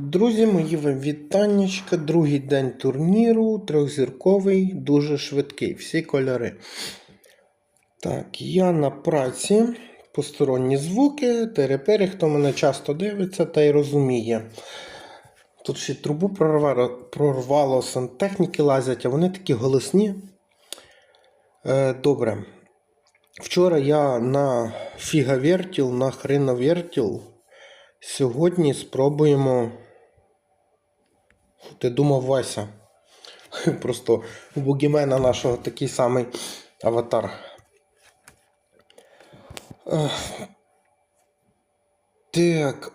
Друзі, мої вам вітаннячка. Другий день турніру, трьохзірковий, дуже швидкий. Всі кольори. Так, я на праці. Посторонні звуки, терепери, хто мене часто дивиться та й розуміє. Тут ще трубу прорвало, прорвало сантехніки лазять, а вони такі голосні. Е, добре. Вчора я на фігавертіл, на хреновертіл. Сьогодні спробуємо. Ти думав Вася. Просто у Бугімена нашого такий самий аватар. Так.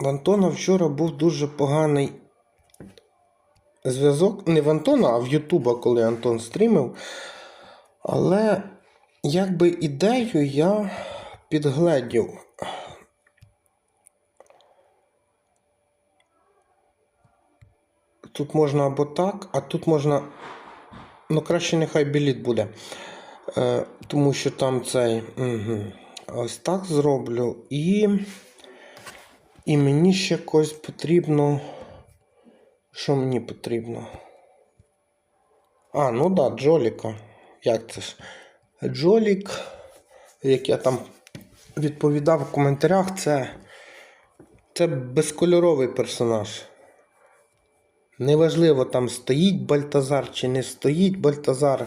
В Антона вчора був дуже поганий зв'язок. Не в Антона, а в Ютуба, коли Антон стрімив. Але якби ідею я підгледів. Тут можна або так, а тут можна. Ну, краще нехай біліт буде. Е, тому що там цей. Угу. Ось так зроблю. І. І мені ще когось потрібно. Що мені потрібно? А, ну да, Джоліка. Як це ж? Джолік, як я там відповідав в коментарях, це, це безкольоровий персонаж. Неважливо, там стоїть Бальтазар чи не стоїть Бальтазар.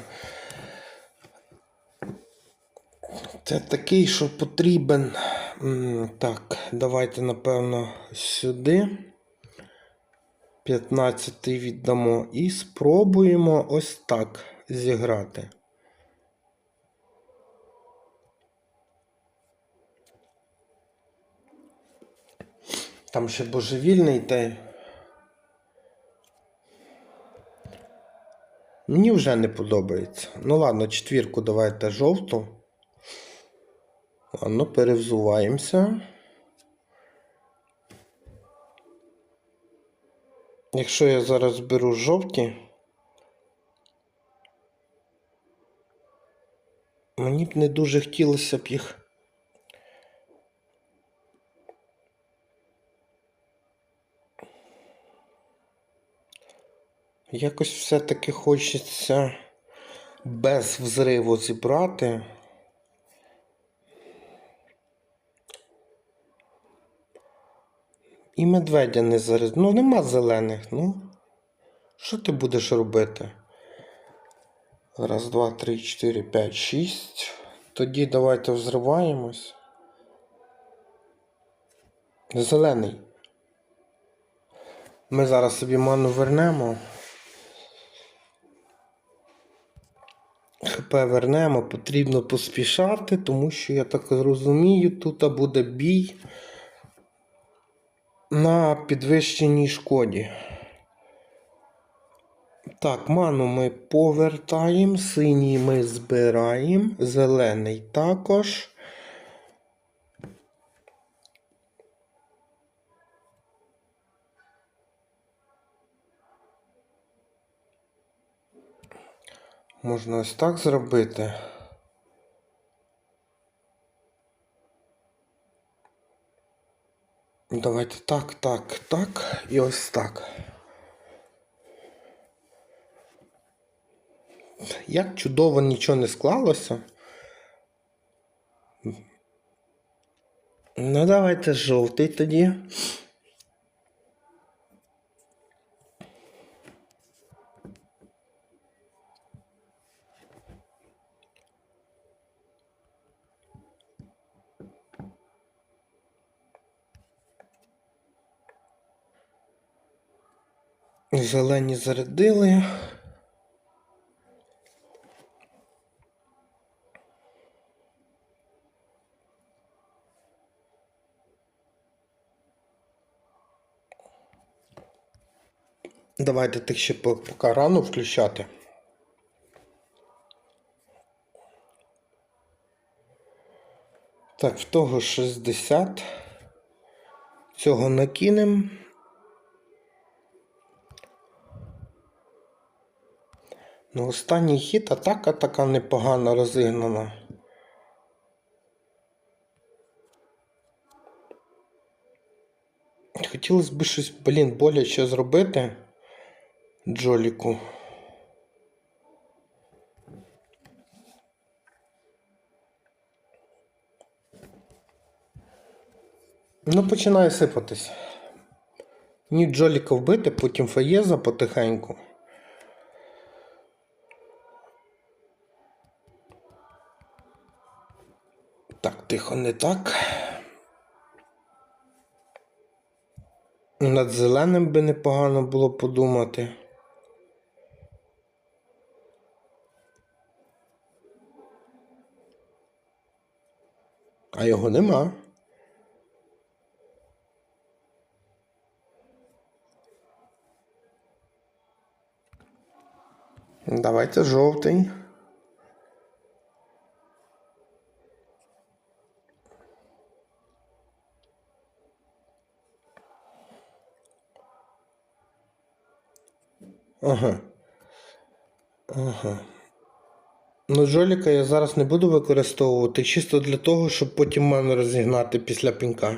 Це такий, що потрібен. Так, давайте, напевно, сюди. 15 віддамо. І спробуємо ось так зіграти. Там ще божевільний та. Мені вже не подобається. Ну ладно, четвірку давайте жовту. Ладно, перевзуваємося. Якщо я зараз беру жовті, мені б не дуже хотілося б їх. Якось все-таки хочеться без взриву зібрати. І медведя не зараз. Ну, нема зелених, ну. Що ти будеш робити? Раз, два, три, чотири, п'ять, шість. Тоді давайте взриваємось. Зелений. Ми зараз собі ману вернемо. ХП вернемо, потрібно поспішати, тому що, я так розумію, тут буде бій на підвищеній шкоді. Так, ману ми повертаємо, синій ми збираємо, зелений також. Можна ось так зробити. Давайте так, так, так і ось так. Як чудово нічого не склалося. Ну, давайте жовтий тоді. Зелені зарядили. Давайте тих ще по- поки рано включати. Так, в того 60. Цього накинемо. Ну, останній хід атака така непогано розігнана. Хотілося б щось, блін, боляче зробити Джоліку. Ну, починає сипатись. Ні Джоліка вбити, потім Фаєза потихеньку. Тихо, не так. Над зеленим би непогано було подумати. А його нема. Давайте жовтий. Ага. Ага. Ну, Жоліка я зараз не буду використовувати чисто для того, щоб потім мене розігнати після пінька.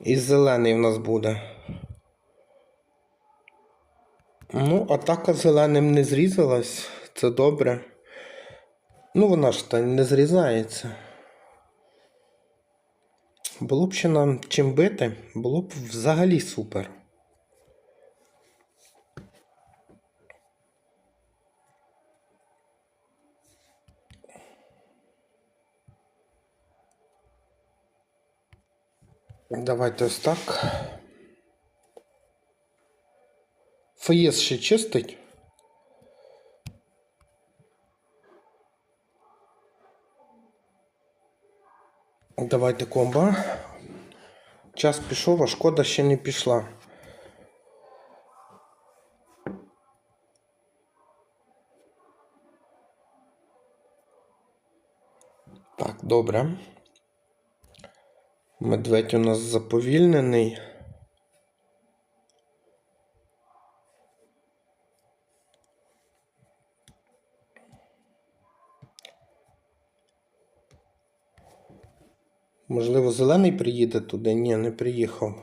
І зелений в нас буде. Ну, атака зеленим не зрізалась, це добре. Ну, вона ж та не зрізається. Було б ще нам чим бити, було б взагалі супер. Давайте ось так. Фаєс ще чистить. Давайте комба. Час пішов, а шкода ще не пішла. Так, добре. Медведь у нас заповільнений. Можливо, зелений приїде туди? Ні, не приїхав.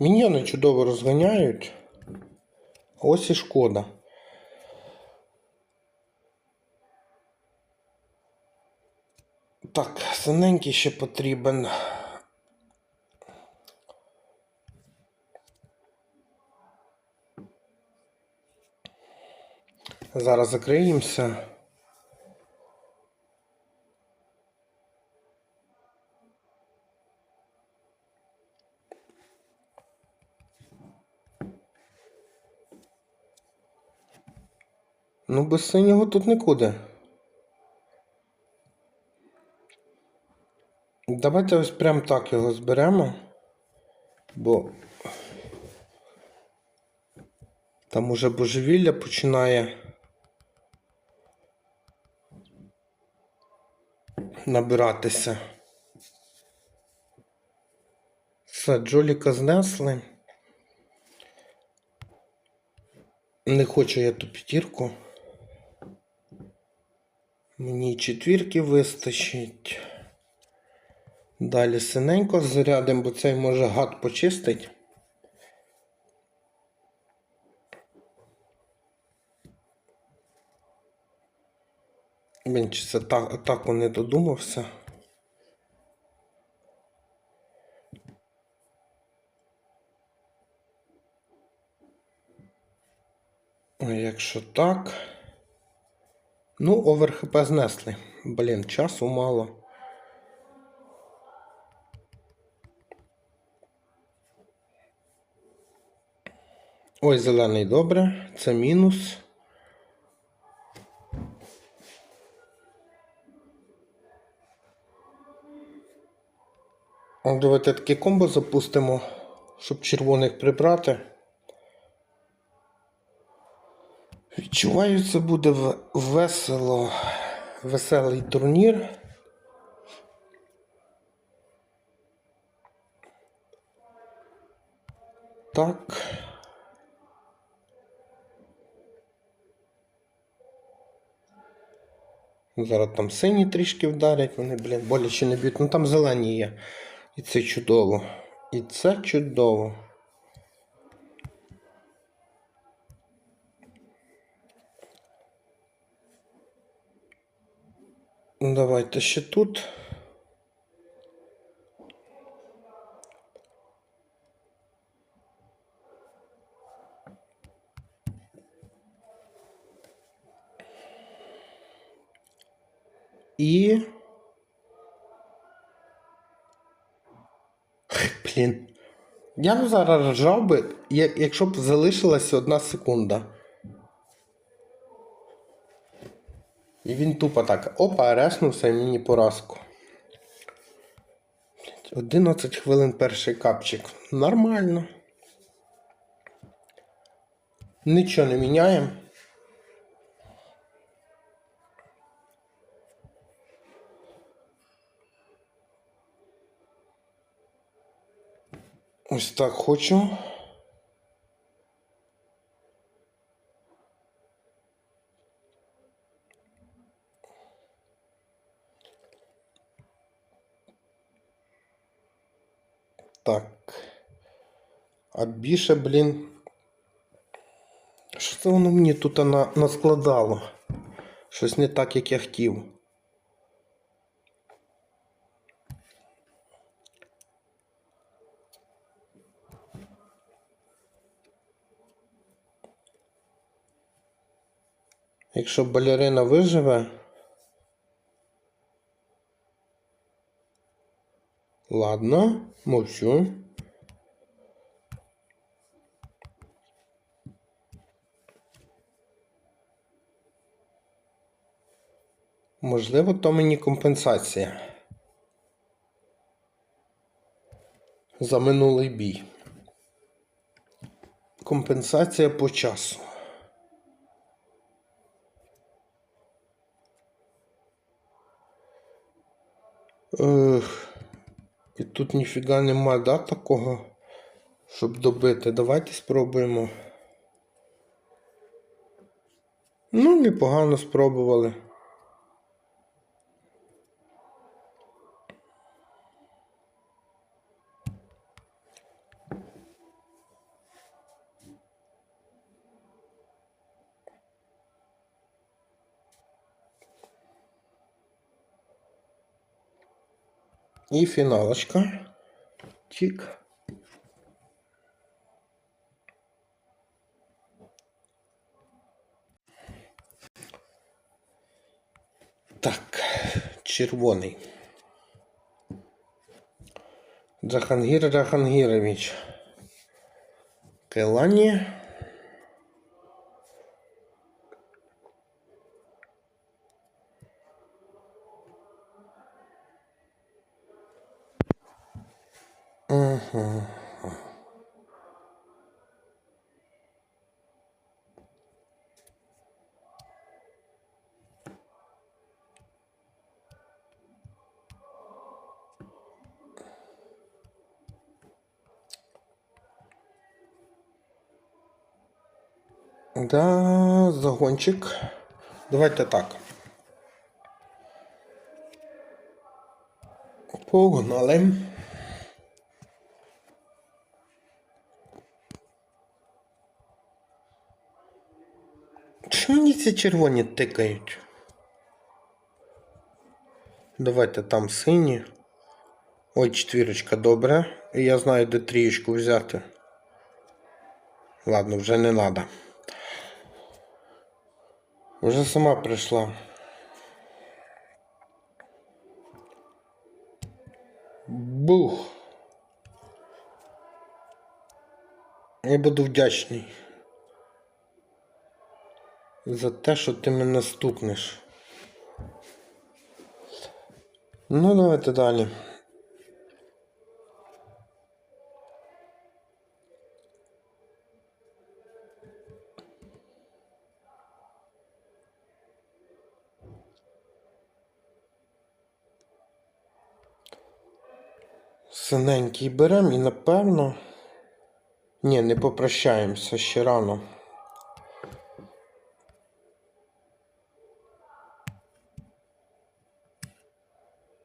Міньйони чудово розганяють. Ось і шкода. Так, синенький ще потрібен. Зараз закриємося. Ну, без синього тут нікуди. Давайте ось прям так його зберемо, бо там уже божевілля починає набиратися. Все, Джоліка знесли. Не хочу я ту п'ятірку. Мені четвірки вистачить. Далі синенько зарядимо, бо цей може гад почистить. Це так, атаку не додумався. Якщо так. Ну, овер ХП знесли. Блін, часу мало. Ой, зелений добре, це мінус. Давайте таке комбо запустимо, щоб червоних прибрати. Відчуваю, це буде весело, веселий турнір. Так. Зараз там сині трішки вдарять, вони, блін, боляче не б'ють. Ну там зелені є. І це чудово. І це чудово. Ну, Давайте ще тут. І. Блін. Я б зараз ржав би, якщо б залишилася одна секунда. І він тупо так. Опа, реснувся і мені поразку. 11 хвилин перший капчик. Нормально. Нічого не міняємо. Ось так хочу. Так. А більше, блін. Що це воно мені тут на, наскладало? Щось не так, як я хотів. Якщо балерина виживе. Ладно, мовчу. Можливо, то мені компенсація. За минулий бій. Компенсація по часу. Ех, і тут ніфіга нема, да, такого, щоб добити. Давайте спробуємо. Ну, непогано спробували. І фіналочка. Чик. Так, червоний. Джахангір Джахангірович. Келані. Угу. Да, загончик. Давайте так. Погнали. Чому мені ці червоні тикають? Давайте там сині. Ой, четвірочка, добре. І я знаю, де трієчку взяти. Ладно, вже не треба. Вже сама прийшла. Бух. Я буду вдячний за те, що ти мене стукнеш. Ну, давайте далі. Синенький беремо і напевно. Ні, не попрощаємося ще рано.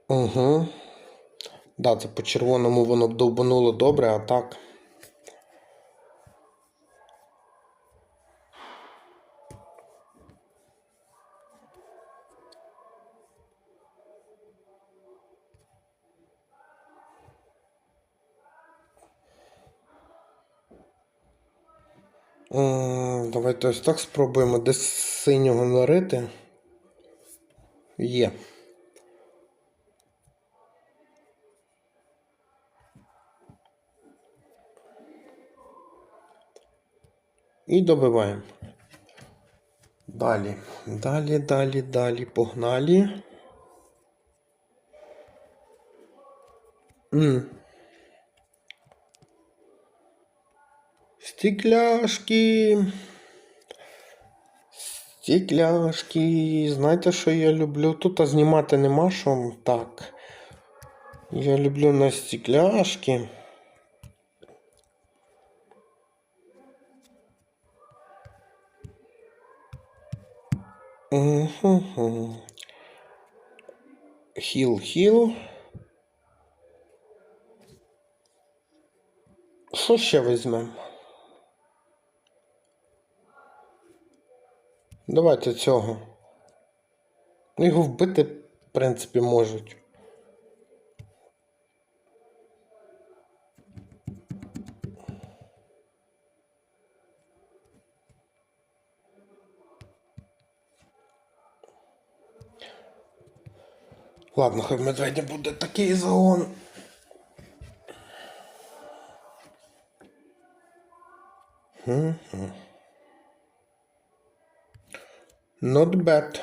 Угу. Да, це по червоному воно довбануло добре, а так. Давайте ось так спробуємо десь синього нарити. Є. І добиваємо. Далі. Далі, далі, далі. Погнали. М. Стекляшки. Стекляшки. Знаєте, що я люблю? Тут знімати нема що. Так. Я люблю на стекляшки. Угу. Хіл, хіл. Що ще візьмемо? Давайте цього. Ну, Його вбити, в принципі, можуть. Ладно, хай в медведя буде такий загон. Not bad.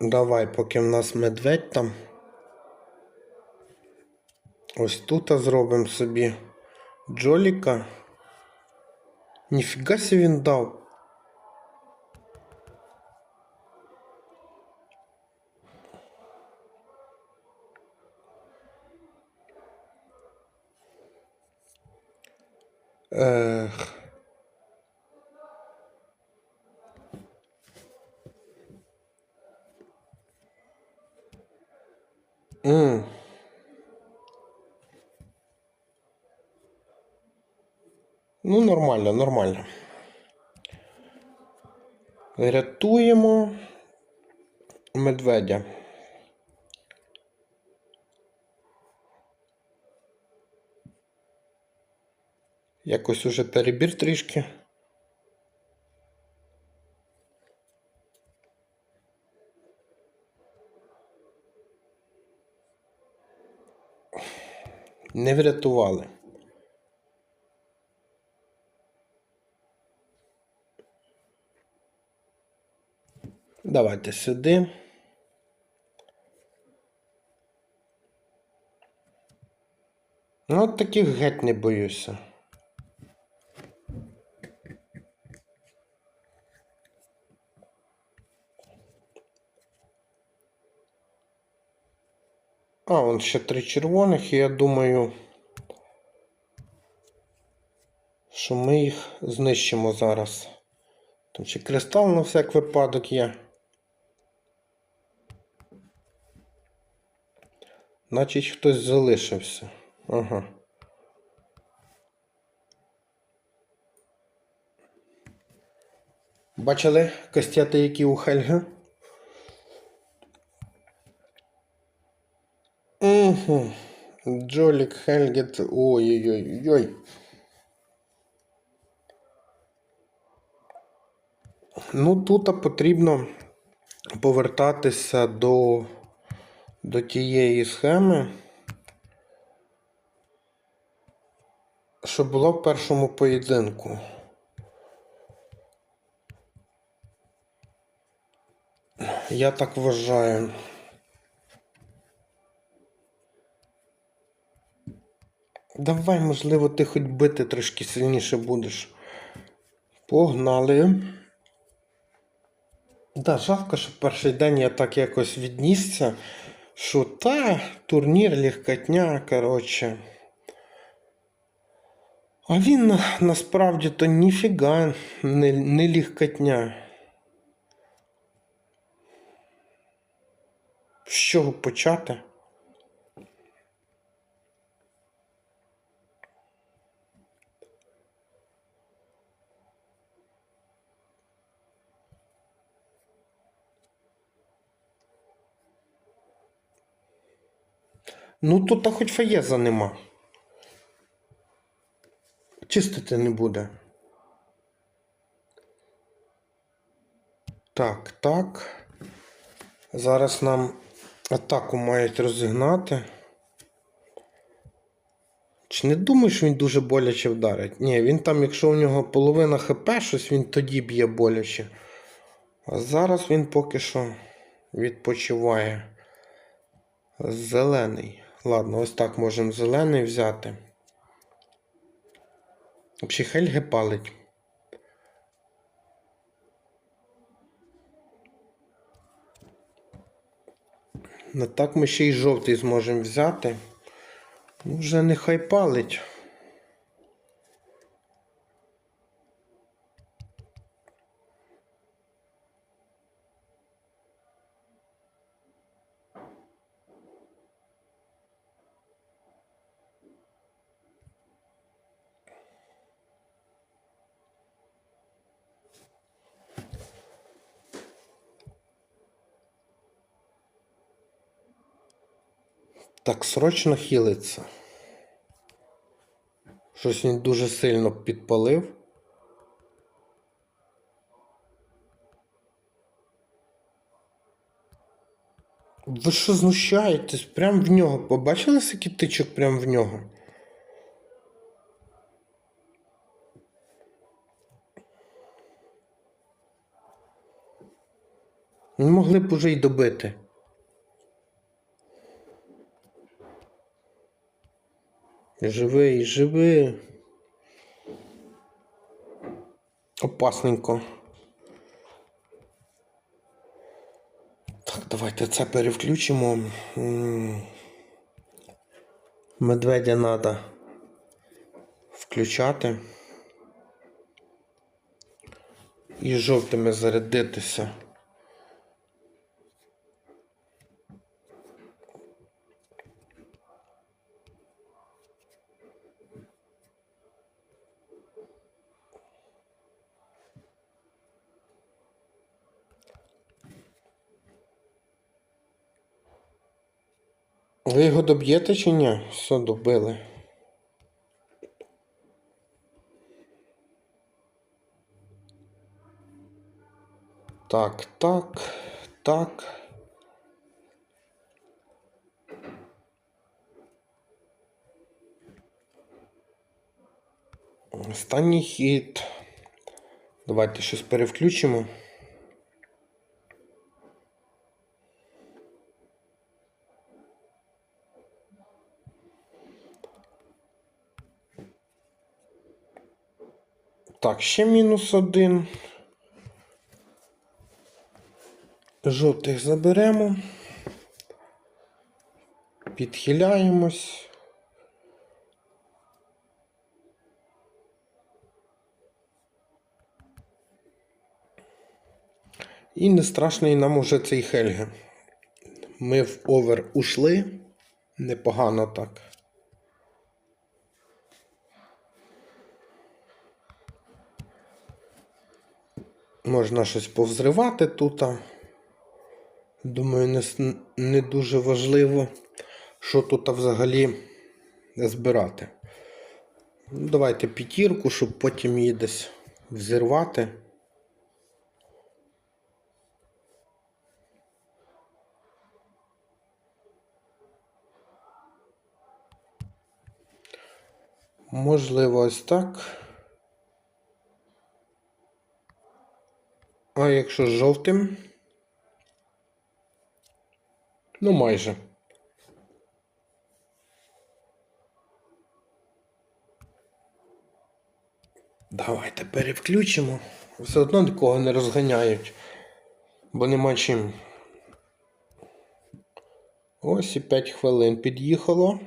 Давай, поки в нас медведь там. Ось тут зробимо собі джоліка. Ніфіга сі він дав. Ех. М. Ну, нормально, нормально. Рятуємо медведя. Якось уже перебір трішки. Не врятували. Давайте сюди. Ну, таких геть не боюся. А, вон ще три червоних, і я думаю, що ми їх знищимо зараз. Там ще кристал на всяк випадок є. Значить хтось залишився. Ага. Бачили костяти, які у Хельги? Угу. Джолік Хельгет. Ой-ой-ой. Ну, тут потрібно повертатися до, до тієї схеми, що було в першому поєдинку. Я так вважаю. Давай, можливо, ти хоч бити трошки сильніше будеш. Погнали. Да, жалко, що перший день я так якось віднісся. що та турнір легкотня, коротше. А він на- насправді то ніфіга не, не легкотня. З чого почати? Ну тут хоч фаєза нема. Чистити не буде. Так, так. Зараз нам атаку мають розігнати. Чи не думаєш, він дуже боляче вдарить? Ні, він там, якщо у нього половина ХП, щось він тоді б'є боляче. А зараз він поки що відпочиває. Зелений. Ладно, ось так можемо зелений взяти. Взагалі Хельги палить. Ну так ми ще й жовтий зможемо взяти. Ну, вже нехай палить. Так, срочно хілиться. Щось він дуже сильно підпалив. Ви що знущаєтесь? Прям в нього. Побачили скільки тичок прям в нього? Не могли б уже й добити. Живий, живи. Опасненько. Так, давайте це перевключимо. Медведя треба включати. І жовтими зарядитися. Ви його доб'єте чи ні? Все, добили. Так, так, так. Останній хід. Давайте щось перевключимо. Так, ще мінус один. Жовтих заберемо. Підхиляємось. І не страшний нам уже цей Хельге. Ми в овер ушли. Непогано так. Можна щось повзривати тут. Думаю, не, не дуже важливо, що тут взагалі збирати. Ну, Давайте п'ятірку, щоб потім її десь взірвати. Можливо, ось так. А якщо з жовтим? Ну, майже. Давайте перевключимо. Все одно нікого не розганяють, бо нема чим. Ось і 5 хвилин під'їхало.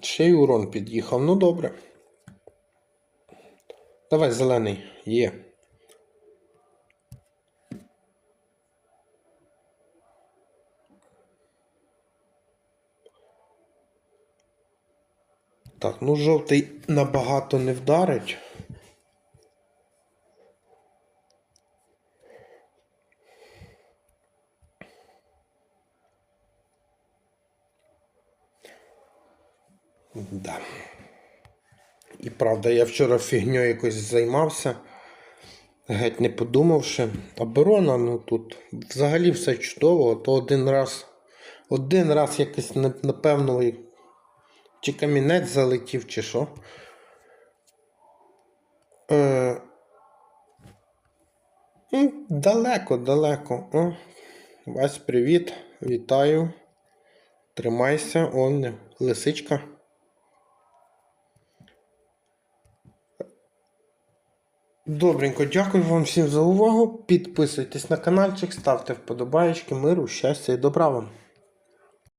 Ще й урон під'їхав. Ну добре. Давай зелений. Є. Так, ну жовтий набагато не вдарить. Да. І правда, я вчора фігньою якось займався, геть не подумавши. Оборона, ну тут взагалі все чудово, то один раз, один раз якось напевно, чи камінець залетів, чи що. Е, далеко, далеко. О, Вась, привіт, вітаю. Тримайся, он лисичка. Добренько, дякую вам всім за увагу. Підписуйтесь на каналчик, ставте вподобайки, миру, щастя і добра вам.